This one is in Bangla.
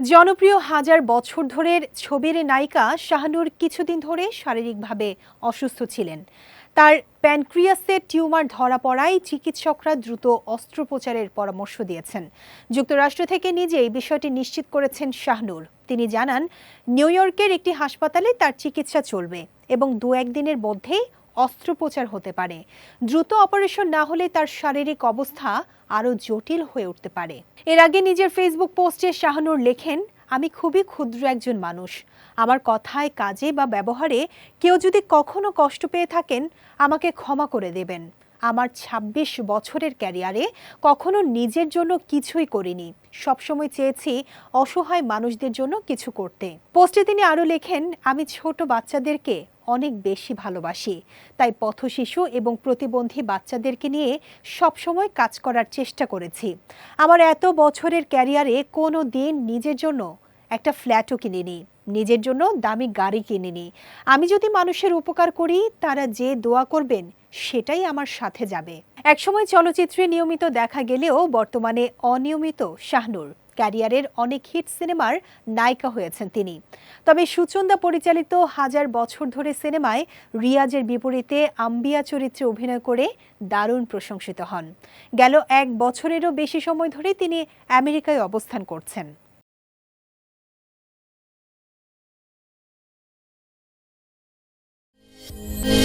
জনপ্রিয় হাজার বছর ধরের ছবির নায়িকা শাহানুর কিছুদিন ধরে শারীরিকভাবে অসুস্থ ছিলেন। তার প্যানক্রিয়াসে টিউমার ধরা পড়ায় চিকিৎসকরা দ্রুত অস্ত্রোপচারের পরামর্শ দিয়েছেন। যুক্তরাষ্ট্র থেকে নিজেই বিষয়টি নিশ্চিত করেছেন শাহনুর। তিনি জানান, নিউ ইয়র্কের একটি হাসপাতালে তার চিকিৎসা চলবে এবং দু একদিনের মধ্যেই অস্ত্রোপচার হতে পারে। দ্রুত অপারেশন না হলে তার শারীরিক অবস্থা আরও জটিল হয়ে উঠতে পারে। এর আগে নিজের ফেসবুক পোস্টে শাহানুর লেখেন, আমি খুবই ক্ষুদ্র একজন মানুষ। আমার কথায়, কাজে বা ব্যবহারে কেউ যদি কখনো কষ্ট পেয়ে থাকেন, আমাকে ক্ষমা করে দেবেন। আমার ২৬ বছরের ক্যারিয়ারে কখনো নিজের জন্য কিছুই করিনি। সবসময় চেয়েছি অসহায় মানুষদের জন্য কিছু করতে। পোস্টে তিনি আরও লেখেন, আমি ছোট বাচ্চাদেরকে অনেক বেশি ভালোবাসি, তাই পথশিশু এবং প্রতিবন্ধী বাচ্চাদেরকে নিয়ে সবসময় কাজ করার চেষ্টা করেছি। আমার এত বছরের ক্যারিয়ারে কোনো দিন নিজের জন্য একটা ফ্ল্যাটও কিনিনি। নিজের জন্য দামি গাড়ি কিনে নিই। আমি যদি মানুষের উপকার করি, তারা যে দোয়া করবেন, সেটাই আমার সাথে যাবে। একসময় চলচ্চিত্রে নিয়মিত দেখা গেলেও বর্তমানে অনিয়মিত শাহনুর। ক্যারিয়ারের অনেক হিট সিনেমার নায়িকা হয়েছেন তিনি। তবে সুচন্দা পরিচালিত হাজার বছর ধরে সিনেমায় রিয়াজের বিপরীতে আম্বিয়া চরিত্রে অভিনয় করে দারুণ প্রশংসিত হন। গেল এক বছরেরও বেশি সময় ধরে তিনি আমেরিকায় অবস্থান করছেন। Bye.